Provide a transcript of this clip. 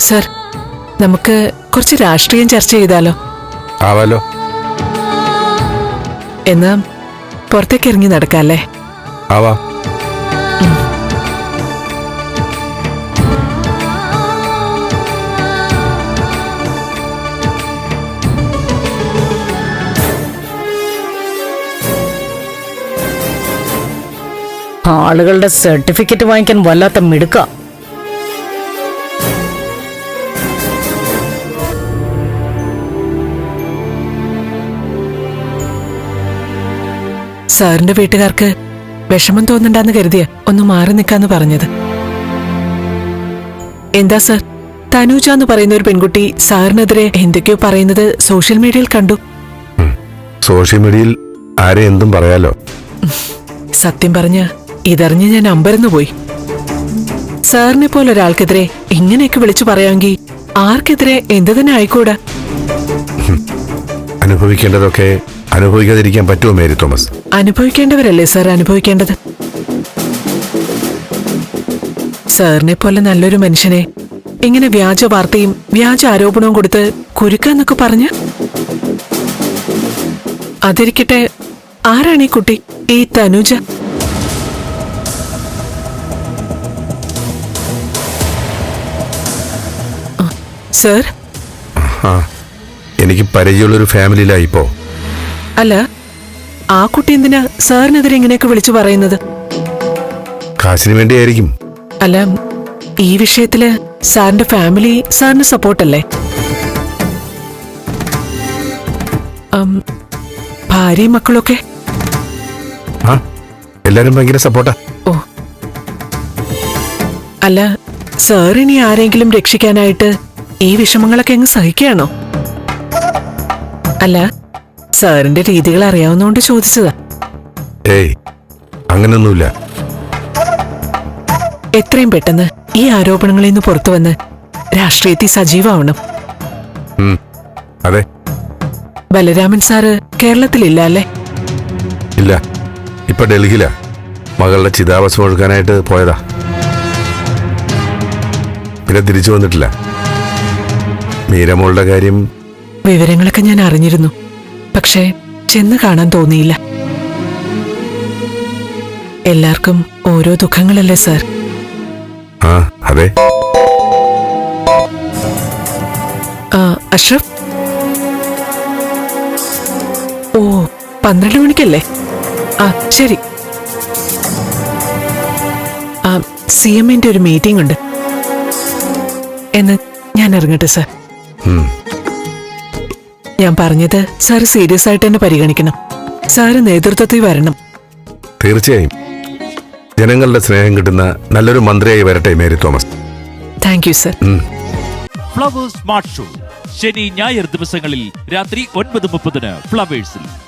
Sir നമുക്ക് കുറച്ച് രാഷ്ട്രീയം ചർച്ച ചെയ്താലോ? ആവാലോ. എന്നാ പുറത്തേക്ക് ഇറങ്ങി നടക്കാല്ലേ ആവാ. ആളുകളുടെ സർട്ടിഫിക്കറ്റ് വാങ്ങിക്കാൻ വല്ലാത്ത മിടുക്ക. സാറിന്റെ വീട്ടുകാർക്ക് വിഷമം തോന്നണ്ടെന്ന് കരുതിയ ഒന്ന് മാറി നിൽക്കാന്ന് പറഞ്ഞത്. എന്താ സാർ? തനൂജ എന്ന് പറയുന്ന ഒരു പെൺകുട്ടി സാറിനെതിരെ എന്തൊക്കെയോ പറയുന്നത് സോഷ്യൽ മീഡിയയിൽ കണ്ടു. സോഷ്യൽ മീഡിയയിൽ ആരെ എന്തും പറയാലോ? സത്യം പറഞ്ഞ ഇതറിഞ്ഞ് ഞാൻ അമ്പരന്നു പോയി. സാറിനെ പോലെ ഒരാൾക്കെതിരെ ഇങ്ങനെയൊക്കെ വിളിച്ചു പറയാമെങ്കിൽ ആർക്കെതിരെ എന്ത് തന്നെ ആയിക്കൂടാ? അനുഭവിക്കേണ്ടതൊക്കെ അനുഭവിക്കാതിരിക്കാൻ പറ്റുമോ മേരി തോമസ്? അനുഭവിക്കേണ്ടവരല്ലേ സാർ അനുഭവിക്കേണ്ടത്? സാറിനെ പോലെ നല്ലൊരു മനുഷ്യനെ ഇങ്ങനെ വ്യാജ വാർത്തയും വ്യാജ ആരോപണവും കൊടുത്ത് കുരുക്കാന്നൊക്കെ പറഞ്ഞ്? അതിരിക്കട്ടെ ആരാണ് ഈ കുട്ടി? ഈ തനുജ? സാർ? എനിക്ക് പരിചയമുള്ളൊരു ഫാമിലിയിലായി ഇപ്പോ. അല്ല ആ കുട്ടി എന്തിനാ സാറിനെതിരെ ഇങ്ങനെയൊക്കെ വിളിച്ചു പറയുന്നത്? കാശിന് വേണ്ടിയായിരിക്കും. അല്ല ഈ വിഷയത്തിൽ സാറിന്റെ ഫാമിലി സാറിന് സപ്പോർട്ടല്ലേ? ഭാര്യയും മക്കളൊക്കെ? എല്ലാരും ഭയങ്കര സപ്പോർട്ടാ. ഓ. അല്ല സാർ ഇനി ആരെങ്കിലും രക്ഷിക്കാനായിട്ട് ഈ വിഷമങ്ങളൊക്കെ അങ്ങ് സഹിക്കുകയാണോ? അല്ല സാറിന്റെ രീതികൾ അറിയാവുന്നതുകൊണ്ട് ചോദിച്ചതാ. ഏയ് അങ്ങനൊന്നുമില്ല. എത്രയും പെട്ടെന്ന് ഈ ആരോപണങ്ങളിൽ നിന്ന് പുറത്തു വന്ന് രാഷ്ട്രീയത്തിൽ സജീവമാവണം. അതെ. ബലരാമൻ സാറ് കേരളത്തിലില്ല അല്ലേ? ഇല്ല ഇപ്പൊ ഡൽഹിയിലാ. മകളുടെ ചിതാഭസ്മം ഒഴുക്കാനായിട്ട് പോയതാ. പിന്നെ തിരിച്ചു വന്നിട്ടില്ല. മീരമോളുടെ കാര്യം വിവരങ്ങളൊക്കെ ഞാൻ അറിഞ്ഞിരുന്നു. പക്ഷേ ചെന്ന് കാണാൻ തോന്നിയില്ല. എല്ലാവർക്കും ഓരോ ദുഃഖങ്ങളല്ലേ സാർ? ആ അതെ. ആ, അഷ്റഫ്? ഓ പന്ത്രണ്ട് മണിക്കല്ലേ? ആ ശരി. ആ സി എമ്മിന്റെ ഒരു മീറ്റിംഗ് ഉണ്ട്. എന്ന് ഞാൻ ഇറങ്ങട്ടെ സാർ? ഉം, ഞാൻ പറഞ്ഞത് സാർ സീരിയസ് ആയിട്ട് തന്നെ പരിഗണിക്കണം. സാറ് നേതൃത്വത്തിൽ വരണം. തീർച്ചയായും. ജനങ്ങളുടെ സ്നേഹം കിട്ടുന്ന നല്ലൊരു മന്ത്രിയായി വരട്ടെ Mary Thomas. Thank you sir. Flowers smart show. ശനി ഞായർ ദിവസങ്ങളിൽ രാത്രി ഒൻപത് മുപ്പതിന് ഫ്ലവേഴ്സിൽ.